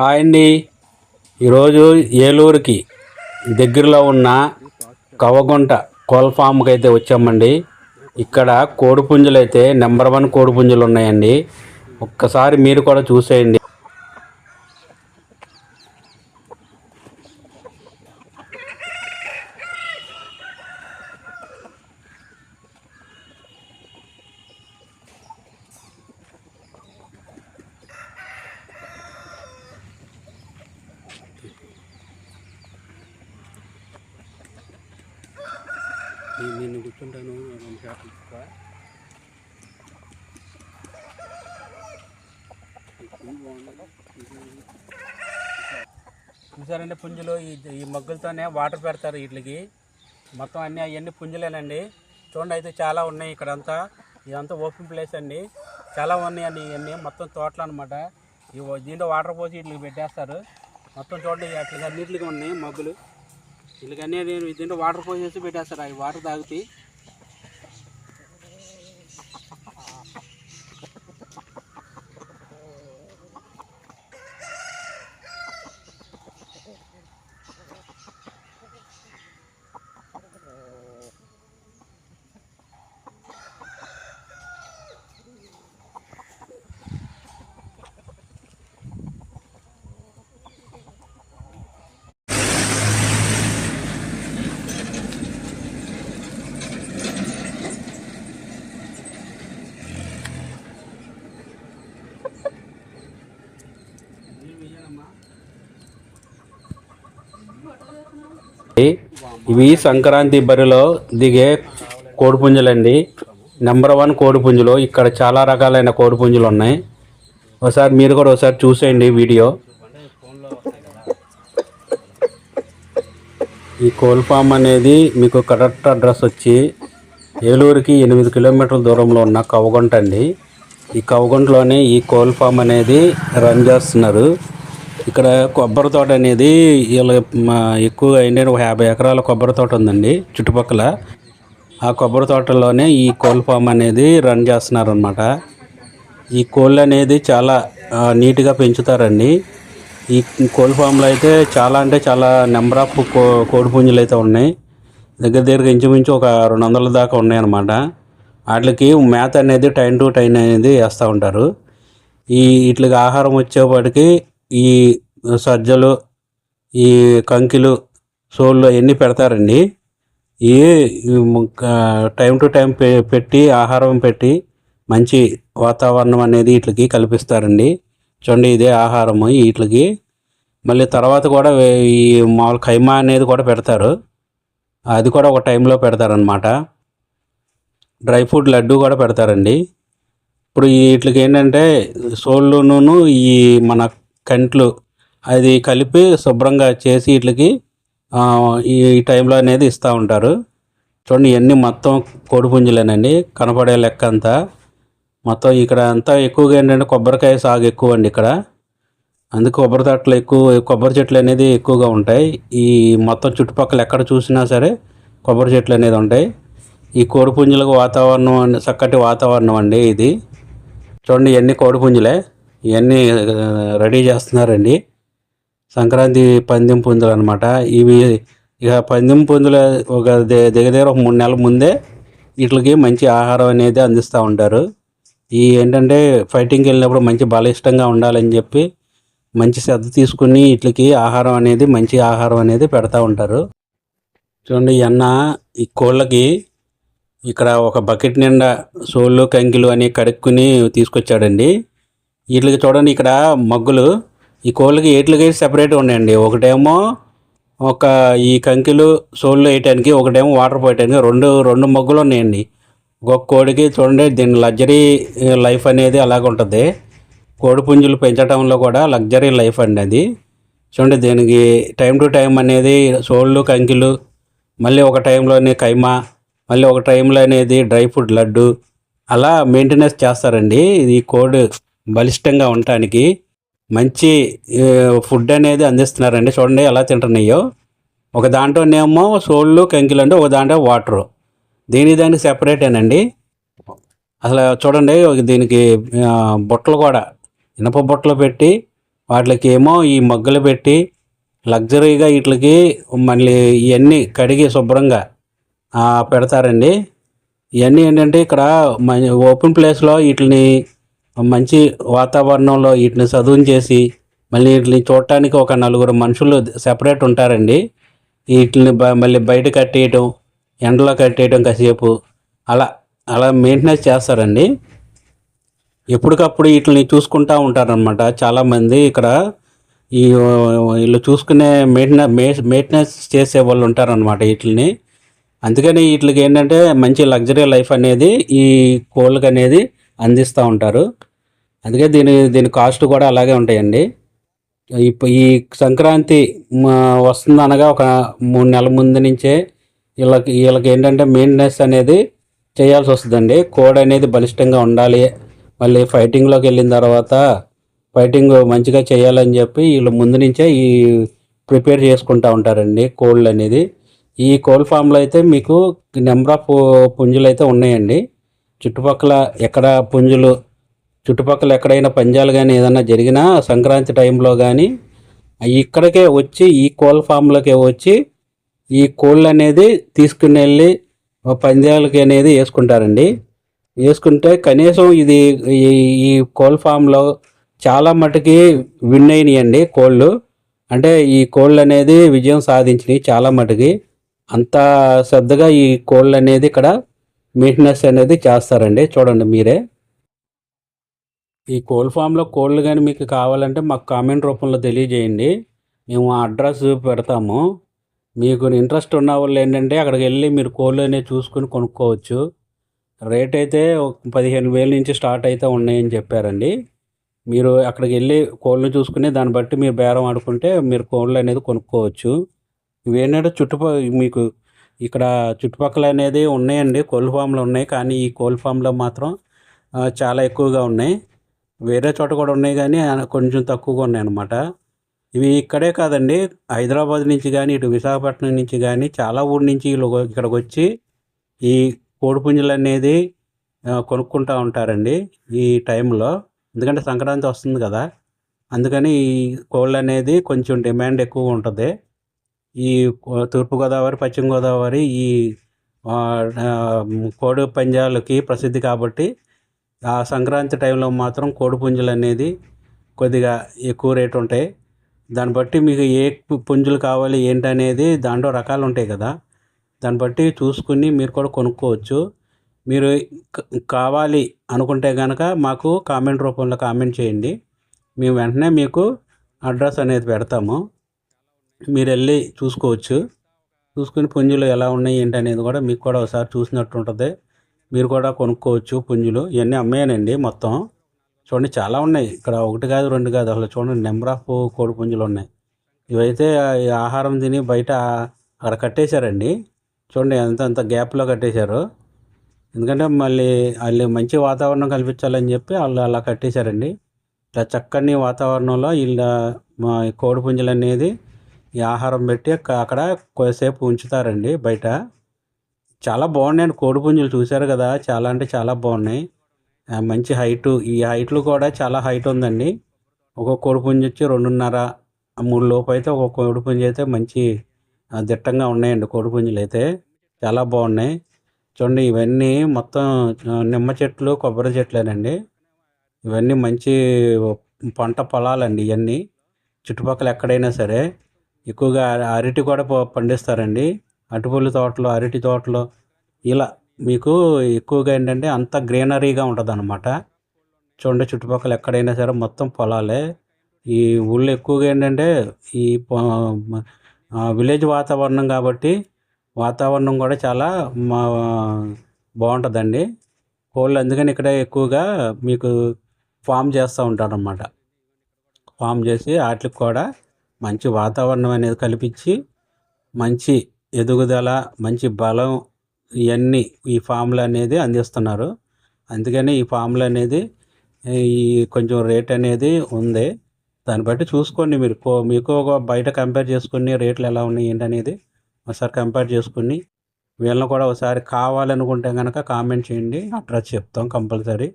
Hi అండి. ఈరోజు ఏలూరుకి దగ్గరలో ఉన్న కవగుంట కోల్ ఫామ్కి అయితే వచ్చామండి. ఇక్కడ కోడిపుంజులు అయితే నెంబర్ వన్ కోడిపుంజులు ఉన్నాయండి. ఒక్కసారి మీరు కూడా చూసేయండి. నేను కూర్చుంటాను చూసారండి పుంజులు ఈ ఈ మగ్గులతోనే వాటర్ పెడతారు వీటికి. మొత్తం అన్ని అవన్నీ పుంజులేనండి. చూడండి అయితే చాలా ఉన్నాయి ఇక్కడంతా. ఇదంతా ఓపెన్ ప్లేస్ అండి. చాలా ఉన్నాయండి ఇవన్నీ మొత్తం తోటలు అనమాట దీంట్లో వాటర్ పోసి వీటికి పెట్టేస్తారు. మొత్తం చూడండి అట్లా అన్నిటిగా ఉన్నాయి మగ్గులు. వీళ్ళకి అనేది దీంట్లో వాటర్ పోసేసి పెట్టేస్తారు. అవి వాటర్ తాగుతాయి ఇవి. సంక్రాంతి బరిలో దిగే కోడిపుంజలండి. Number one కోడిపుంజులు. ఇక్కడ చాలా రకాలైన కోడిపుంజులు ఉన్నాయి. ఒకసారి మీరు కూడా ఒకసారి చూసేయండి వీడియో. ఈ కోల్ ఫామ్ అనేది మీకు కరెక్ట్ అడ్రస్ వచ్చి ఏలూరుకి ఎనిమిది కిలోమీటర్ల దూరంలో ఉన్న కవగొంట అండి. ఈ కవగొంటలోనే ఈ కోల్ ఫామ్ అనేది రన్ చేస్తున్నారు. ఇక్కడ కొబ్బరి తోట అనేది వీళ్ళ ఎక్కువగా ఏంటంటే ఒక యాభై ఎకరాల కొబ్బరి తోట ఉందండి చుట్టుపక్కల. ఆ కొబ్బరి తోటలోనే ఈ కోళ్ళ ఫామ్ అనేది రన్ చేస్తున్నారు అనమాట ఈ కోళ్ళు అనేది చాలా నీట్గా పెంచుతారండి. ఈ కోళ్ళ ఫామ్లో అయితే చాలా అంటే చాలా నెంబర్ ఆఫ్ కో కోడి పుంజులు అయితే ఉన్నాయి. దగ్గర దగ్గర ఇంచుమించు ఒక రెండు వందల దాకా ఉన్నాయి అన్నమాట వాటికి మేత అనేది టైం టు టైం అనేది వేస్తూ ఉంటారు. ఈ వీటికి ఆహారం వచ్చేపాటికి ఈ సజ్జలు ఈ కంకిలు సోళ్ళు అవన్నీ పెడతారండి. ఈ టైం టు టైం పె- పెట్టి ఆహారం పెట్టి మంచి వాతావరణం అనేది వీటికి కల్పిస్తారండి. చూడండి ఇదే ఆహారము వీటికి మళ్ళీ తర్వాత కూడా ఈ మామూలు ఖైమా అనేది కూడా పెడతారు. అది కూడా ఒక టైంలో పెడతారనమాట డ్రై ఫ్రూట్ లడ్డు కూడా పెడతారండి. ఇప్పుడు వీటికి ఏంటంటే సోళ్ళును ఈ మన కంట్లు అది కలిపి శుభ్రంగా చేసి వీటికి ఈ టైంలో అనేది ఇస్తూ ఉంటారు. చూడండి ఇవన్నీ మొత్తం కోడిపుంజులేనండి కనపడే లెక్క అంతా. మొత్తం ఇక్కడ అంతా ఎక్కువగా ఏంటంటే కొబ్బరికాయ సాగు ఎక్కువ అండి ఇక్కడ. అందుకే కొబ్బరి తోటలు ఎక్కువ కొబ్బరి చెట్లు అనేది ఎక్కువగా ఉంటాయి. ఈ మొత్తం చుట్టుపక్కల ఎక్కడ చూసినా సరే కొబ్బరి చెట్లు అనేది ఉంటాయి. ఈ కోడిపుంజులకు వాతావరణం చక్కటి వాతావరణం అండి ఇది. చూడండి ఇవన్నీ కోడిపుంజులే ఇవన్నీ రెడీ చేస్తున్నారండి. సంక్రాంతి పందెం పుంజులు అనమాట ఇవి ఇక పందెం పుంజులు ఒక దగ్గర ఒక మూడు నెలల ముందే వీటికి మంచి ఆహారం అనేది అందిస్తూ ఉంటారు. ఈ ఏంటంటే ఫైటింగ్కి వెళ్ళినప్పుడు మంచి బలిష్టంగా ఉండాలని చెప్పి మంచి శ్రద్ధ తీసుకుని వీటికి ఆహారం అనేది మంచి ఆహారం అనేది పెడతా ఉంటారు. చూడండి ఈ అన్న ఈ కోళ్ళకి ఇక్కడ ఒక బకెట్ నిండా సోళ్ళు కంకిలు అని కడుక్కుని తీసుకొచ్చాడండి. వీటికి చూడండి ఇక్కడ మగ్గులు. ఈ కోళ్ళకి ఏట్లకి సెపరేట్ ఉన్నాయండి. ఒకటేమో ఒక ఈ కంకిలు సోళ్ళు వేయటానికి ఒకటేమో వాటర్ పోయటానికి రెండు రెండు మగ్గులు ఉన్నాయండి. ఒక్కొక్క కోడికి చూడండి దీని లగ్జరీ లైఫ్ అనేది అలాగ ఉంటుంది. కోడి పుంజులు పెంచడంలో కూడా లగ్జరీ లైఫ్ అండి అది. చూడండి దీనికి టైం టు టైం అనేది సోళ్ళు కంకిలు మళ్ళీ ఒక టైంలోనే కైమా మళ్ళీ ఒక టైంలో అనేది డ్రై ఫ్రూట్ లడ్డు అలా మెయింటెనెన్స్ చేస్తారండి. ఇది కోడి బలిష్టంగా ఉండటానికి మంచి ఫుడ్ అనేది అందిస్తున్నారండి. చూడండి ఎలా తింటున్నాయో. ఒక దాంట్లోనేమో సోళ్ళు కంకిలు అంటే ఒక దాంట్లో వాటరు. దీని దానికి సెపరేటేనండి అసలు చూడండి దీనికి బుట్టలు కూడా. ఇనప బుట్టలు పెట్టి వాటికి ఏమో ఈ మగ్గులు పెట్టి లగ్జరీగా వీటికి మళ్ళీ ఇవన్నీ కడిగి శుభ్రంగా పెడతారండి. ఇవన్నీ ఏంటంటే ఇక్కడ మ- ఓపెన్ ప్లేస్లో వీటిని మంచి వాతావరణంలో వీటిని చదువు చేసి మళ్ళీ వీటిని చూడటానికి ఒక నలుగురు మనుషులు సెపరేట్ ఉంటారండి. వీటిని బ మళ్ళీ బయట కట్టేయటం ఎండలో కట్టేయటం కాసేపు అలా అలా మెయింటెనెన్స్ చేస్తారండి. ఎప్పటికప్పుడు వీటిని చూసుకుంటూ ఉంటారనమాట చాలామంది ఇక్కడ ఈ వీళ్ళు చూసుకునే మెయింటెనెన్స్ మెయింటెనెన్స్ చేసే వాళ్ళు ఉంటారనమాట వీటిని అందుకని వీటికి ఏంటంటే మంచి లగ్జరీ లైఫ్ అనేది ఈ కోళ్ళకి అనేది అందిస్తూ ఉంటారు. అందుకే దీని దీని కాస్ట్ కూడా అలాగే ఉంటాయండి. ఇప్పుడు ఈ సంక్రాంతి వస్తుంది అనగా ఒక మూడు నెలల ముందు నుంచే వీళ్ళకి వీళ్ళకి ఏంటంటే మెయింటెనెన్స్ అనేది చేయాల్సి వస్తుందండి. కోడ్ అనేది బలిష్టంగా ఉండాలి. మళ్ళీ ఫైటింగ్లోకి వెళ్ళిన తర్వాత ఫైటింగ్ మంచిగా చేయాలని చెప్పి వీళ్ళు ముందు నుంచే ఈ ప్రిపేర్ చేసుకుంటూ ఉంటారండి కోళ్ళు అనేది. ఈ కోల్ ఫామ్లో అయితే మీకు నెంబర్ ఆఫ్ పుంజులు అయితే ఉన్నాయండి. చుట్టుపక్కల ఎక్కడ పుంజులు చుట్టుపక్కల ఎక్కడైనా పంజాలు కానీ ఏదైనా జరిగినా సంక్రాంతి టైంలో కానీ ఇక్కడికే వచ్చి ఈ కోళ్ళ ఫామ్లోకే వచ్చి ఈ కోళ్ళు అనేది తీసుకుని వెళ్ళి పందాలకి అనేది వేసుకుంటారండి. వేసుకుంటే కనీసం ఇది ఈ ఈ కోళ్ళ ఫామ్లో చాలా మటుకి విన్ అయినాయండి కోళ్ళు. అంటే ఈ కోళ్ళు అనేది విజయం సాధించినాయి చాలా మటుకి. అంత శ్రద్ధగా ఈ కోళ్ళు అనేది ఇక్కడ మెయింటెనెన్స్ అనేది చేస్తారండి. చూడండి మీరే. ఈ కోళ్ళ ఫామ్లో కోళ్ళు కానీ మీకు కావాలంటే మాకు కామెంట్ రూపంలో తెలియజేయండి. మేము ఆ అడ్రస్ పెడతాము. మీకు ఇంట్రెస్ట్ ఉన్న వాళ్ళు ఏంటంటే అక్కడికి వెళ్ళి మీరు కోళ్ళు అనేవి చూసుకుని కొనుక్కోవచ్చు. రేట్ అయితే పదిహేను వేల నుంచి స్టార్ట్ అయితే ఉన్నాయని చెప్పారండి. మీరు అక్కడికి వెళ్ళి కోళ్ళని చూసుకుని దాన్ని బట్టి మీరు బేరం ఆడుకుంటే మీరు కోళ్ళు అనేది కొనుక్కోవచ్చు. ఇవేంటంటే చుట్టుపక్క మీకు ఇక్కడ చుట్టుపక్కల అనేది ఉన్నాయండి. కోళ్ళ ఫామ్లు ఉన్నాయి. కానీ ఈ కోళ్ళ ఫామ్లో మాత్రం చాలా ఎక్కువగా ఉన్నాయి. వేరే చోట కూడా ఉన్నాయి కానీ కొంచెం తక్కువగా ఉన్నాయి అన్నమాట. ఇవి ఇక్కడే కాదండి హైదరాబాద్ నుంచి కానీ ఇటు విశాఖపట్నం నుంచి కానీ చాలా ఊరి నుంచి వీళ్ళు ఇక్కడికి వచ్చి ఈ కోడిపుంజులు అనేది కొనుక్కుంటూ ఉంటారండి ఈ టైంలో. ఎందుకంటే సంక్రాంతి వస్తుంది కదా అందుకని ఈ కోళ్ళు అనేది కొంచెం డిమాండ్ ఎక్కువ ఉంటుంది. ఈ తూర్పుగోదావరి పశ్చిమ గోదావరి ఈ కోడి పంజాలకి ప్రసిద్ధి కాబట్టి ఆ సంక్రాంతి టైంలో మాత్రం కోడిపుంజులు అనేది కొద్దిగా ఎక్కువ రేటు ఉంటాయి. దాన్ని బట్టి మీకు ఏ పుంజులు కావాలి ఏంటనేది దాంట్లో రకాలు ఉంటాయి కదా. దాన్ని బట్టి చూసుకుని మీరు కూడా కొనుక్కోవచ్చు. మీరు కావాలి అనుకుంటే కనుక మాకు కామెంట్ రూపంలో కామెంట్ చేయండి. మేము వెంటనే మీకు అడ్రస్ అనేది పెడతాము. మీరు వెళ్ళి చూసుకోవచ్చు. చూసుకుని పుంజులు ఎలా ఉన్నాయి ఏంటి అనేది కూడా మీకు కూడా ఒకసారి చూసినట్టు ఉంటుంది. మీరు కూడా కొనుక్కోవచ్చు పుంజులు. ఇవన్నీ అమ్మేనండి మొత్తం. చూడండి చాలా ఉన్నాయి. ఇక్కడ ఒకటి కాదు రెండు కాదు అసలు చూడండి నెంబర్ ఆఫ్ కోడి పుంజులు ఉన్నాయి. ఇవైతే ఈ ఆహారం తిని బయట అక్కడ కట్టేశారండి. చూడండి ఎంత అంత గ్యాప్లో కట్టేశారు. ఎందుకంటే మళ్ళీ వాళ్ళు మంచి వాతావరణం కల్పించాలని చెప్పి వాళ్ళు అలా కట్టేశారండి. ఇలా చక్కని వాతావరణంలో వీళ్ళ మా కోడి పుంజులు అనేది ఈ ఆహారం పెట్టి అక్కడ కొద్దిసేపు ఉంచుతారండి బయట. చాలా బాగున్నాయండి కోడి పుంజులు చూశారు కదా చాలా అంటే చాలా బాగున్నాయి. మంచి హైటు ఈ హైట్లు కూడా చాలా హైట్ ఉందండి. ఒక్కొక్క కోడి పుంజు వచ్చి రెండున్నర మూడు లోపు అయితే ఒక్కొక్క కోడి పుంజు అయితే మంచి దిట్టంగా ఉన్నాయండి కోడి పుంజులు అయితే. చాలా బాగున్నాయి. చూడండి ఇవన్నీ మొత్తం నిమ్మ చెట్లు కొబ్బరి చెట్లేనండి. ఇవన్నీ మంచి పంట పొలాలండి ఇవన్నీ చుట్టుపక్కల ఎక్కడైనా సరే ఎక్కువగా అర- అరటి కూడా ప- పండిస్తారండి. అటుపల్లి తోటలు అరటి తోటలు ఇలా మీకు ఎక్కువగా ఏంటంటే అంత గ్రీనరీగా ఉంటుంది అనమాట చూడండి చుట్టుపక్కల ఎక్కడైనా సరే మొత్తం పొలాలే. ఈ ఊళ్ళో ఎక్కువగా ఏంటంటే ఈ విలేజ్ వాతావరణం కాబట్టి వాతావరణం కూడా చాలా మా బాగుంటుందండి. కోళ్ళు అందుకని ఇక్కడ ఎక్కువగా మీకు ఫామ్ చేస్తూ ఉంటారన్నమాట. ఫామ్ చేసి వాటికి కూడా మంచి వాతావరణం అనేది కల్పించి మంచి ఎదుగుదల మంచి బలం ఇవన్నీ ఈ ఫామ్లు అనేది అందిస్తున్నారు. అందుకని ఈ ఫామ్లు అనేది ఈ కొంచెం రేట్ అనేది ఉంది. దాన్ని బట్టి చూసుకోండి మీరు. కో- మీకు ఒక బయట కంపేర్ చేసుకుని రేట్లు ఎలా ఉన్నాయి ఏంటనేది ఒకసారి కంపేర్ చేసుకుని వీళ్ళని కూడా ఒకసారి కావాలనుకుంటే కనుక కామెంట్ చేయండి. అడ్రస్ చెప్తాం compulsory.